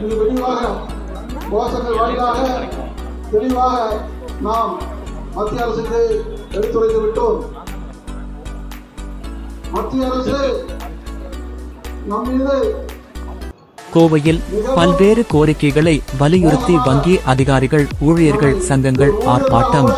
இங்கு விரிவாக கோஷங்கள் வாயிலாக தெளிவாக நாம் மத்திய அரசுக்கு எடுத்துரைத்து விட்டோம். மத்திய அரசு நம் மீது கோவையில் பல்வேறு கோரிக்கைகளை வலியுறுத்தி வங்கி அதிகாரிகள் ஊழியர்கள் சங்கங்கள் ஆர்ப்பாட்டம்.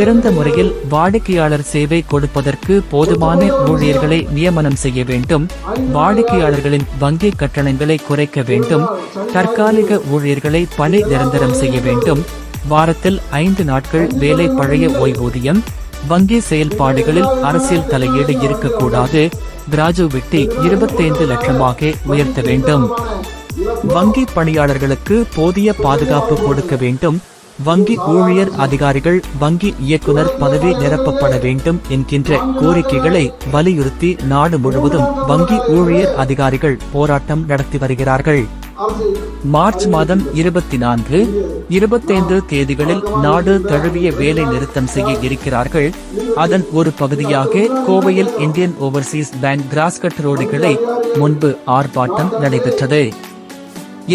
சிறந்த முறையில் வாடிக்கையாளர் சேவை கொடுப்பதற்கு போதுமான ஊழியர்களை நியமனம் செய்ய வேண்டும். வாடிக்கையாளர்களின் வங்கி கட்டணங்களை குறைக்க வேண்டும். தற்காலிக ஊழியர்களை பணி நிரந்தரம் செய்ய வேண்டும். வாரத்தில் ஐந்து நாட்கள் வேலை பழைய ஓய்வூதியம். வங்கி செயல்பாடுகளில் அரசியல் தலையீடு இருக்கக்கூடாது. கிராஜுவிட்டி இருபத்தைந்து லட்சமாக உயர்த்த வேண்டும். வங்கி பணியாளர்களுக்கு போதிய பாதுகாப்பு கொடுக்க வேண்டும். வங்கி ஊழியர் அதிகாரிகள் வங்கி இயக்குனர் பதவி நிரப்பப்பட வேண்டும் என்கின்ற கோரிக்கைகளை வலியுறுத்தி நாடு முழுவதும் வங்கி ஊழியர் அதிகாரிகள் போராட்டம் நடத்தி வருகிறார்கள். மார்ச் மாதம் இருபத்தி நான்கு இருபத்தைந்து தேதிகளில் நாடு தழுவிய வேலை நிறுத்தம் செய்ய இருக்கிறார்கள். அதன் ஒரு பகுதியாக கோவையில் Indian Overseas Bank Cross Cut ரோடுகளை முன்பு ஆர்ப்பாட்டம் நடைபெற்றது.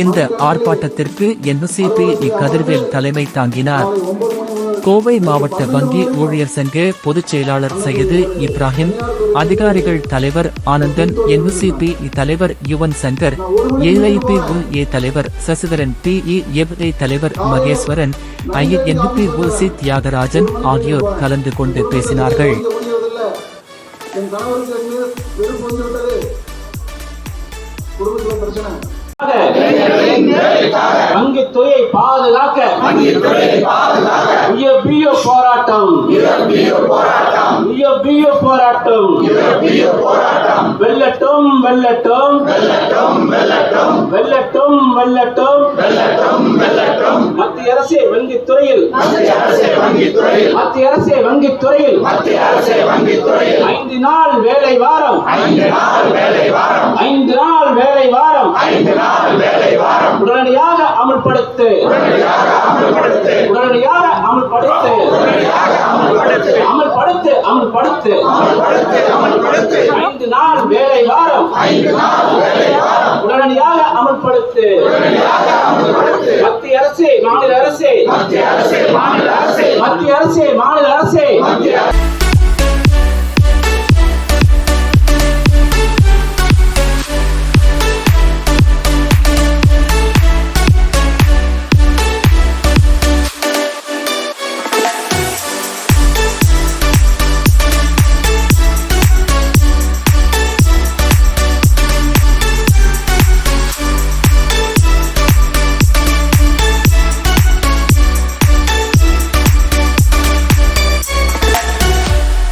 இந்த ஆர்ப்பாட்டத்திற்கு என்சிபி இக்கதிர்வில் தலைமை தாங்கினார். கோவை மாவட்ட வங்கி ஊழியர் சங்க பொதுச் செயலாளர் சையது இப்ராஹிம் அதிகாரிகள் தலைவர் ஆனந்தன் என்சிபி தலைவர் யுவன் சங்கர் ஏஐபி ஏ தலைவர் சசிதரன் பி இ தலைவர் மகேஸ்வரன் ஐஎன்பி சி தியாகராஜன் ஆகியோர் கலந்து கொண்டு பேசினார்கள். என் கணவருக்கு துறையை பாதுகாக்க உயர்பியோ போராட்டம். உயர்பியோ போராட்டம். வெல்லட்டும் வெல்லட்டும். வெல்லட்டும் வெல்லட்டும். அரசே வங்கித்துறையில் மத்திய அரசே வங்கித்துறையில் ஐந்து நாள் வேலை வாரம். ஐந்து நாள் வேலை வாரம். உடனடியாக அமல்படுத்து. உடனடியாக அமல்படுத்து. அமல்படுத்து. அமல்படுத்து. ஐந்து நாள் வேலை வாரம். Gracias.